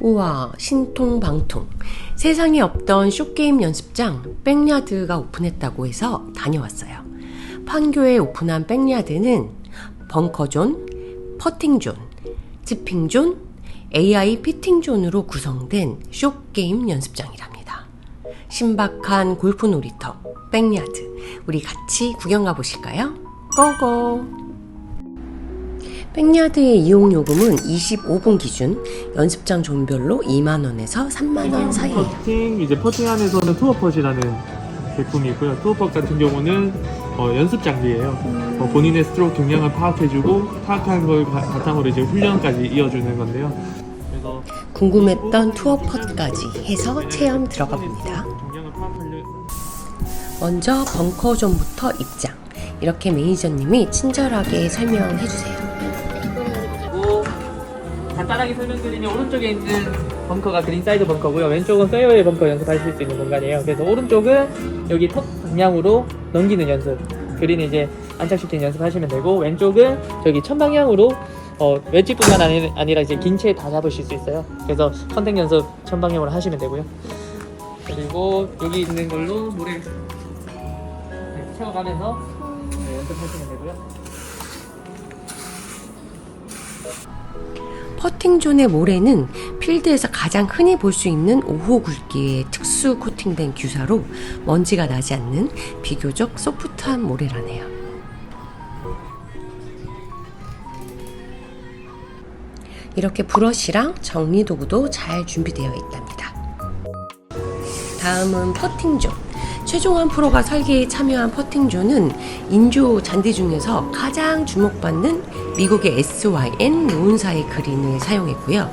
우와, 신통방통. 세상에 없던 쇼게임 연습장 백야드가 오픈했다고 해서 다녀왔어요. 판교에 오픈한 백야드는 벙커존, 퍼팅존, 지핑존, AI 피팅존으로 구성된 쇼게임 연습장이랍니다. 신박한 골프 놀이터, 백야드. 우리 같이 구경 가보실까요? 고고! 백야드의 이용 요금은 25분 기준 연습장 존별로 2만 원에서 3만 원 사이예요. 퍼팅 이제 퍼팅 안에서는 투어펫이라는 제품이 있고요. 투어펫 같은 경우는 어, 연습 장비예요. 어, 본인의 스트로크 경량을 파악해주고 파악한 걸 바, 바탕으로 이제 훈련까지 이어주는 건데요. 그래서 궁금했던 투어 펫까지 해서 체험 들어가 봅니다. 경량을 파악하려 먼저 벙커존부터 입장. 이렇게 매니저님이 친절하게 설명해 주세요. 간단하게 설명드리면 오른쪽에 있는 벙커가 그린사이드 벙커고요. 왼쪽은 페어웨이 벙커 연습하실 수 있는 공간이에요. 그래서 오른쪽은 여기 턱 방향으로 넘기는 연습. 그린 이제 안착시키는 연습하시면 되고 왼쪽은 저기 천 방향으로 어, 웨지뿐만 아니, 아니라 이제 긴 채 다 잡으실 수 있어요. 그래서 컨택 연습 천 방향으로 하시면 되고요. 그리고 여기 있는 걸로 물에 네, 채워가면서 네, 연습하시면 되고요. 퍼팅존의 모래는 필드에서 가장 흔히 볼 수 있는 5호 굵기의 특수 코팅된 규사로 먼지가 나지 않는 비교적 소프트한 모래라네요. 이렇게 브러쉬랑 정리 도구도 잘 준비되어 있답니다. 다음은 퍼팅존. 최종환 프로가 설계에 참여한 퍼팅존은 인조 잔디 중에서 가장 주목받는 미국의 SYN 노은사의 그린을 사용했고요.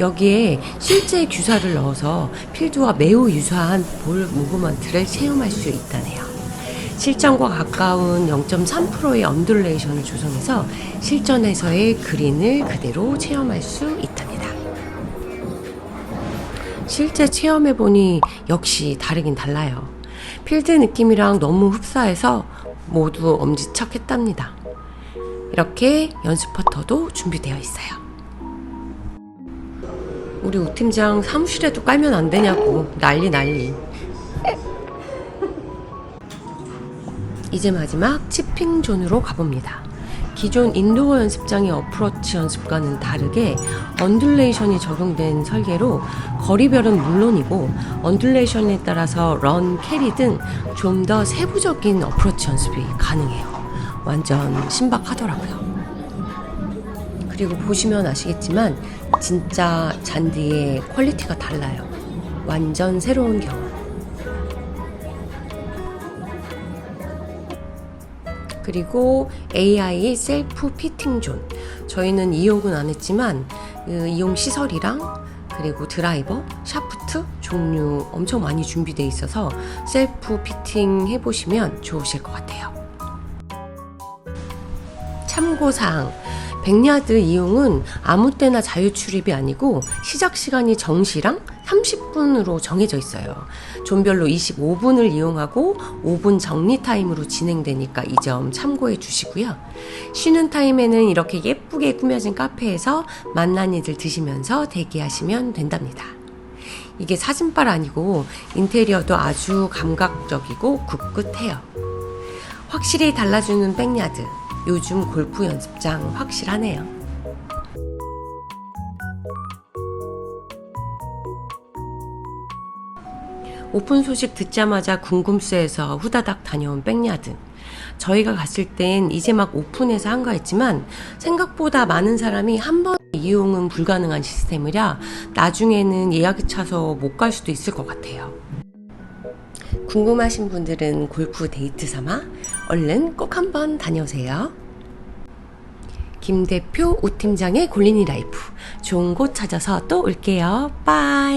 여기에 실제 규사를 넣어서 필드와 매우 유사한 볼 무브먼트를 체험할 수 있다네요. 실전과 가까운 0.3%의 언듈레이션을 조성해서 실전에서의 그린을 그대로 체험할 수 있답니다. 실제 체험해보니 역시 다르긴 달라요. 필드 느낌이랑 너무 흡사해서 모두 엄지척 했답니다. 이렇게 연습 퍼터도 준비되어 있어요. 우리 우 팀장 사무실에도 깔면 안 되냐고 난리 난리. 이제 마지막 치핑 존으로 가봅니다. 기존 인도어 연습장의 어프로치 연습과는 다르게 언듈레이션이 적용된 설계로 거리별은 물론이고 언듈레이션에 따라서 런, 캐리 등 좀 더 세부적인 어프로치 연습이 가능해요. 완전 신박하더라고요. 그리고 보시면 아시겠지만 진짜 잔디의 퀄리티가 달라요. 완전 새로운 경험. 그리고 AI 셀프 피팅 존. 저희는 이용은 안 했지만 그 이용 시설이랑 그리고 드라이버, 샤프트 종류 엄청 많이 준비되어 있어서 셀프 피팅 해보시면 좋으실 것 같아요. 참고사항. 백야드 이용은 아무 때나 자유 출입이 아니고 시작 시간이 정시랑 30분으로 정해져 있어요. 존별로 25분을 이용하고 5분 정리 타임으로 진행되니까 이 점 참고해 주시고요. 쉬는 타임에는 이렇게 예쁘게 꾸며진 카페에서 만난 이들 드시면서 대기하시면 된답니다. 이게 사진빨 아니고 인테리어도 아주 감각적이고 굿굿해요. 확실히 달라주는 백야드. 요즘 골프 연습장 확실하네요. 오픈 소식 듣자마자 궁금스해서 후다닥 다녀온 백야드. 저희가 갔을 땐 이제 막 오픈해서 한가했지만 생각보다 많은 사람이 한 번 이용은 불가능한 시스템이라 나중에는 예약이 차서 못 갈 수도 있을 것 같아요. 궁금하신 분들은 골프 데이트 삼아 얼른 꼭 한번 다녀오세요. 김 대표 우 팀장의 골린이 라이프. 좋은 곳 찾아서 또 올게요. 빠이.